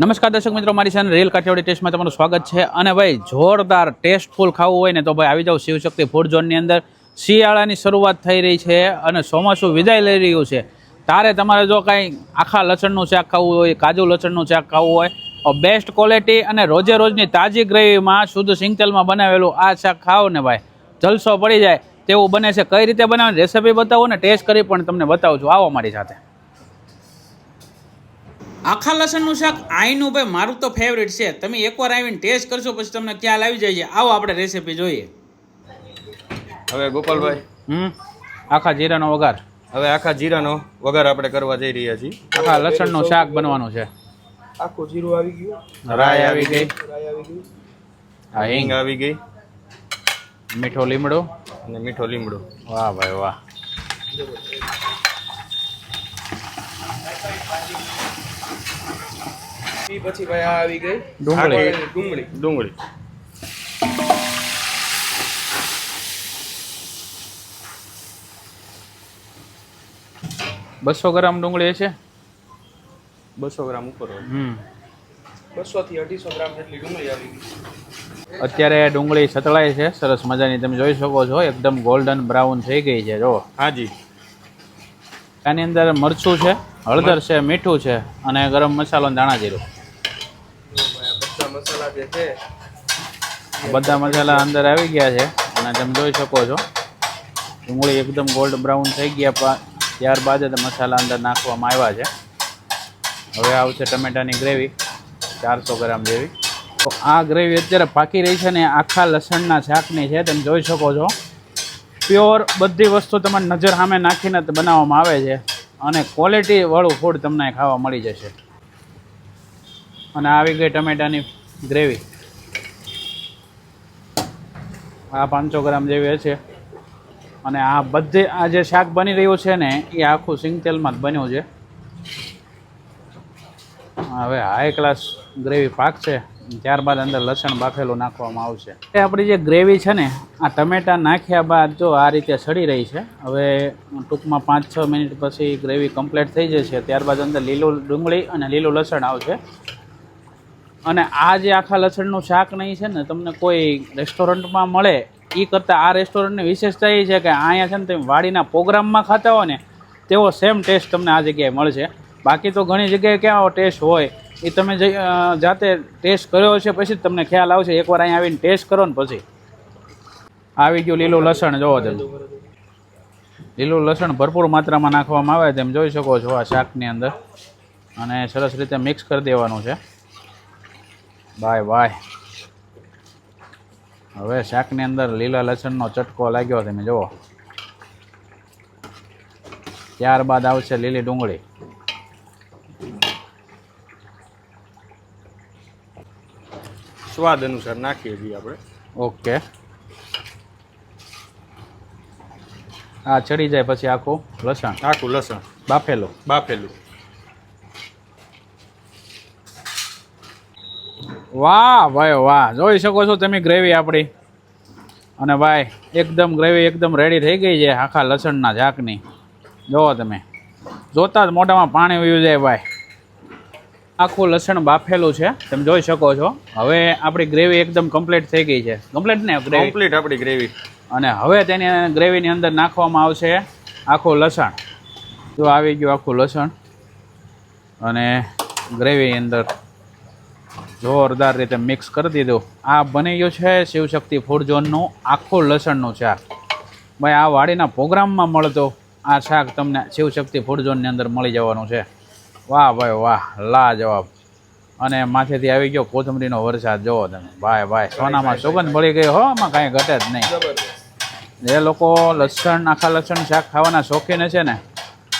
નમસ્કાર દર્શક મિત્રો, મારી સાથે રેલ કાઠિયાવાડી ટેસ્ટમાં તમારું સ્વાગત છે. અને ભાઈ, જોરદાર ટેસ્ટફુલ ખાવું હોય ને તો ભાઈ આવી જાઓ શિવશક્તિ ફૂડ ઝોનની અંદર. શિયાળાની શરૂઆત થઈ રહી છે અને ચોમાસું વિદાય લઈ રહ્યું છે. તારે તમારે જો કાંઈ આખા લસણનું શાક ખાવું હોય, કાજુ લસણનું શાક ખાવું હોય બેસ્ટ ક્વોલિટી અને રોજે રોજની તાજી ગ્રેવીમાં, શુદ્ધ સિંગતેલમાં બનાવેલું આ શાક ખાઓ ને ભાઈ. જલસો પડી જાય તેવું બને છે. કઈ રીતે બનાવવાની રેસીપી બતાવો ને ટેસ્ટ કરી પણ તમને બતાવું છું. આવો મારી સાથે. આખા લસણનું શાક આઈનું ભાઈ મારું તો ફેવરેટ છે. તમે એકવાર આવીને ટેસ્ટ કરશો પછી તમને ખ્યાલ આવી જાય છે. આવો આપણે રેસીપી જોઈએ. હવે ગોપાલભાઈ હમ? આખા જીરાનો વઘાર. હવે આખા જીરાનો વઘાર આપણે કરવા જઈ રહ્યા છીએ. આખા લસણનું શાક બનવાનું છે. આખું જીરું આવી ગયું. રાઈ આવી ગઈ. રાય આવી ગઈ. આ હિંગ. હિંગ આવી ગઈ. મીઠો લીમડો. અને મીઠો લીમડો. વાહ ભાઈ વાહ. એ પછી ભાઈ આ આવી ગઈ. ડુંગળી. ડુંગળી. ડુંગળી. બસો ગ્રામ ડુંગળી છે બસો ગ્રામ ઉપર હોય. બસો થી અઢીસો ગ્રામ જેટલી ડુંગળી આવી ગઈ. અત્યારે ડુંગળી સતળાય છે. સરસ મજાની તમે જોઈ શકો છો. એકદમ ગોલ્ડન બ્રાઉન થઈ ગઈ છે. જો. હાજી. આની અંદર મરચું છે હળદર છે મીઠું છે અને ગરમ મસાલો દાણા જીરું. બધા મસાલા જે છે બધા મસાલા અંદર આવી ગયા છે. અને તમે જોઈ શકો છો ડુંગળી એકદમ ગોલ્ડ બ્રાઉન થઈ ગયા ત્યારબાદ જ મસાલા અંદર નાખવામાં આવ્યા છે. હવે આવશે ટમેટાની ગ્રેવી ચારસો ગ્રામ જેવી. તો આ ગ્રેવી અત્યારે પાકી રહી છે ને આખા લસણના શાકની છે. તમે જોઈ શકો છો. પ્યોર બધી વસ્તુ તમારી નજર સામે નાખીને બનાવવામાં આવે છે. અને ક્વોલિટી વાળું ફૂડ તમને ખાવા મળી જશે. અને આવી ગઈ ટમેટાની ગ્રેવી. આ પાંચસો ગ્રામ જેવી છે અને આ બધે આ જે શાક બની રહ્યું છે ને, એ આખું સિંગ તેલમાં જ બન્યું છે. હવે હાઈ ક્લાસ ગ્રેવી પાક છે. ત્યારબાદ અંદર લસણ બાફેલું નાખવામાં આવશે. એ આપણી જે ગ્રેવી છે ને, આ ટમેટા નાખ્યા બાદ જો આ રીતે સડી રહી છે, હવે ટૂંકમાં પાંચ છ મિનિટ પછી ગ્રેવી કમ્પ્લીટ થઈ જશે. ત્યારબાદ અંદર લીલું ડુંગળી અને લીલું લસણ આવશે. અને આ જે આખા લસણનું શાક નહીં છે ને તમને કોઈ રેસ્ટોરન્ટમાં મળે એ કરતાં આ રેસ્ટોરન્ટની વિશેષતા એ છે કે અહીંયા છે ને તમે વાડીના પ્રોગ્રામમાં ખાતા હો ને, તેવો સેમ ટેસ્ટ તમને આ જગ્યાએ મળશે. બાકી તો ઘણી જગ્યાએ ક્યાં ટેસ્ટ હોય એ તમે જાતે ટેસ્ટ કર્યો હશે પછી જ તમને ખ્યાલ આવશે. એકવાર અહીંયા આવીને ટેસ્ટ કરો ને પછી. આવી ગયું લીલું લસણ, જોવો તમે. લીલું લસણ ભરપૂર માત્રામાં નાખવામાં આવે તેમ જોઈ શકો છો આ શાકની અંદર. અને સરસ રીતે મિક્સ કરી દેવાનું છે. Bye bye. હવે શાકની અંદર લીલા લસણનો ચટકો લાગ્યો તમે જુઓ. ત્યારબાદ આવશે લીલી ડુંગળી. સ્વાદ અનુસાર નાખીએ છીએ આપણે. ઓકે. આ ચડી જાય પછી આખું લસણ? આખું લસણ. બાફેલું? બાફેલું. વાહ ભાઈ વાહ. જોઈ શકો છો તમે ગ્રેવી આપણી. અને ભાઈ એકદમ ગ્રેવી એકદમ રેડી થઈ ગઈ છે આખા લસણના ઝાકની. જુઓ તમે. જોતા જ મોઢામાં પાણી વયું જાય ભાઈ. આખું લસણ બાફેલું છે. તમે જોઈ શકો છો. હવે આપણી ગ્રેવી એકદમ કમ્પ્લીટ થઈ ગઈ છે. કમ્પ્લીટ ને કમ્પ્લીટ આપણી ગ્રેવી અને હવે તેની ગ્રેવીની અંદર નાખવામાં આવશે આખું લસણ. જો આવી ગયું આખું લસણ. અને ગ્રેવી અંદર જોરદાર રીતે મિક્સ કરી દીધું. આ બની ગયું છે શિવશક્તિ ફૂડ ઝોનનું આખું લસણનું શાક. ભાઈ આ વાડીના પ્રોગ્રામમાં મળતો આ શાક તમને શિવશક્તિ ફૂડ ઝોનની અંદર મળી જવાનું છે. વાહ ભાઈ વાહ લાજવાબ. અને માથેથી આવી ગયો કોથમરીનો વરસાદ. જોવો તમે. ભાઈ ભાઈ સોનામાં સુગંધ મળી ગઈ હો આમાં કાંઈ ઘટે જ નહીં. જે લોકો લસણ આખા લસણ શાક ખાવાના શોખીન છે ને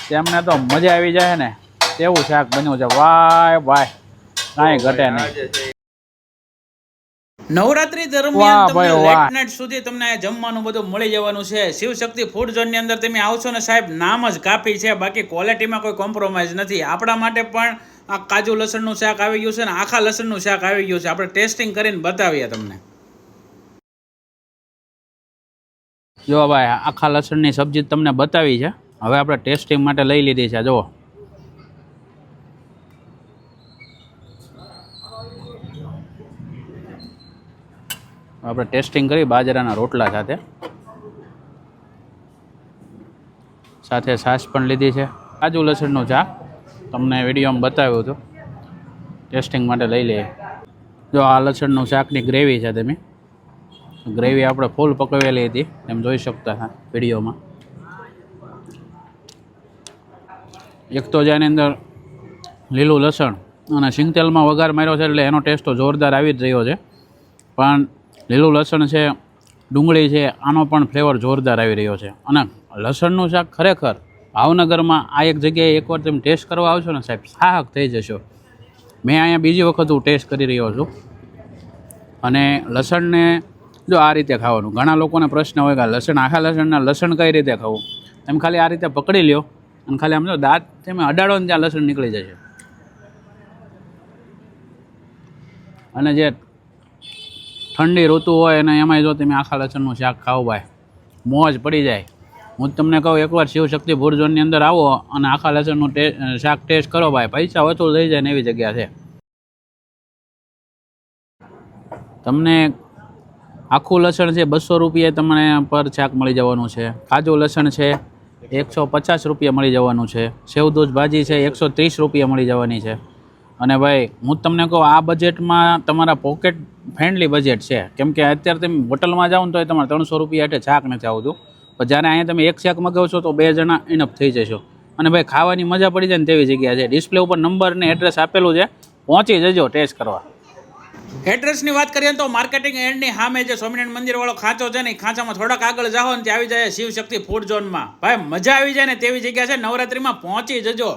તેમને તો મજા આવી જાય ને. તેવું શાક બન્યું છે. વાય ભાઈ કાંઈ ઘટે નહીં. નવરાત્રી દરમિયાન તમને લેટ. નાઇટ સુધી તમને જમવાનું બધું મળી જવાનું છે. શિવશક્તિ ફૂડ ઝોનની અંદર તમે આવશો ને સાહેબ નામ જ કાપી છે. બાકી ક્વોલિટીમાં કોઈ કોમ્પ્રોમાઇઝ નથી. આપણા માટે પણ આ કાજુ લસણનું શાક આવી ગયું છે ને આખા લસણનું શાક આવી ગયું છે. આપણે ટેસ્ટિંગ કરીને બતાવીએ તમને. જો ભાઈ આખા લસણની સબ્જી તમને બતાવી છે. હવે આપણે ટેસ્ટિંગ માટે લઈ લીધી છે. જુઓ. આપણે ટેસ્ટિંગ કરી બાજરાના રોટલા સાથે. સાથે છાશ પણ લીધી છે. કાજુ લસણનું ચા તમને વિડીયોમાં બતાવ્યું હતું. ટેસ્ટિંગ માટે લઈ લઈએ. જો આ લસણનું શાકની ગ્રેવી છે તમે. ગ્રેવી આપણે ફૂલ પકવેલી હતી, એમ જોઈ શકતા હતા વિડીયોમાં. એક તો જેની અંદર લીલું લસણ અને સિંગતેલમાં વઘાર માર્યો છે એટલે એનો ટેસ્ટ તો જોરદાર આવી જ રહ્યો છે. પણ લીલું લસણ છે, ડુંગળી છે, આનો પણ ફ્લેવર જોરદાર આવી રહ્યો છે. અને લસણનું શાક ખરેખર ભાવનગરમાં આ એક જગ્યાએ એકવાર તમે ટેસ્ટ કરવા આવશો ને સાહેબ સાહક થઈ જશો. મેં અહીંયા બીજી વખત હું ટેસ્ટ કરી રહ્યો છું. અને લસણને જો આ રીતે ખાવાનું, ઘણા લોકોને પ્રશ્ન હોય કે લસણ, આખા લસણના લસણ કઈ રીતે ખાવું? તમે ખાલી આ રીતે પકડી લ્યો અને ખાલી આમ જો દાંત તમે અડાડો ને ત્યાં લસણ નીકળી જશે. અને જે ઠંડી ઋતુ હોય અને એમાંય જો તમે આખા લસણનું શાક ખાઓ ભાઈ, મોજ પડી જાય. હું તમને કહું, એકવાર શિવશક્તિ ભુરજોનની અંદર આવો અને આખા લસણનું શાક ટેસ્ટ કરો ભાઈ, પૈસા વસૂલ થઈ જાય ને એવી જગ્યા છે. તમને આખું લસણ છે બસો રૂપિયા તમને પર શાક મળી જવાનું છે. કાજુ લસણ છે એકસો પચાસ રૂપિયા મળી જવાનું છે. સેવદૂધ ભાજી છે એકસો ત્રીસ રૂપિયા મળી જવાની છે. અને ભાઈ, હું તમને કહું, આ બજેટમાં તમારા પોકેટ ફ્રેન્ડલી બજેટ છે. કેમ કે અત્યારે તમે હોટલમાં જાઓ ને તો તમારે ત્રણસો રૂપિયા એટલે છાક નથી આવતું. પણ જ્યારે અહીંયા તમે એક શાક મગાવશો તો બે જણા ઇનફ થઈ જશો. અને ભાઈ, ખાવાની મજા પડી જાય ને તેવી જગ્યા છે. ડિસ્પ્લે ઉપર નંબર ને એડ્રેસ આપેલું છે. પહોંચી જજો ટેસ્ટ કરવા. એડ્રેસની વાત કરીએ તો માર્કેટિંગ એન્ડની સામે જે સ્વામિનારાયણ મંદિરવાળો ખાંચો છે ને ખાંચામાં થોડાક આગળ જાઓ ને, ત્યાં આવી જાય શિવશક્તિ ફૂડ ઝોનમાં ભાઈ, મજા આવી જાય ને તેવી જગ્યા છે. નવરાત્રીમાં પહોંચી જજો.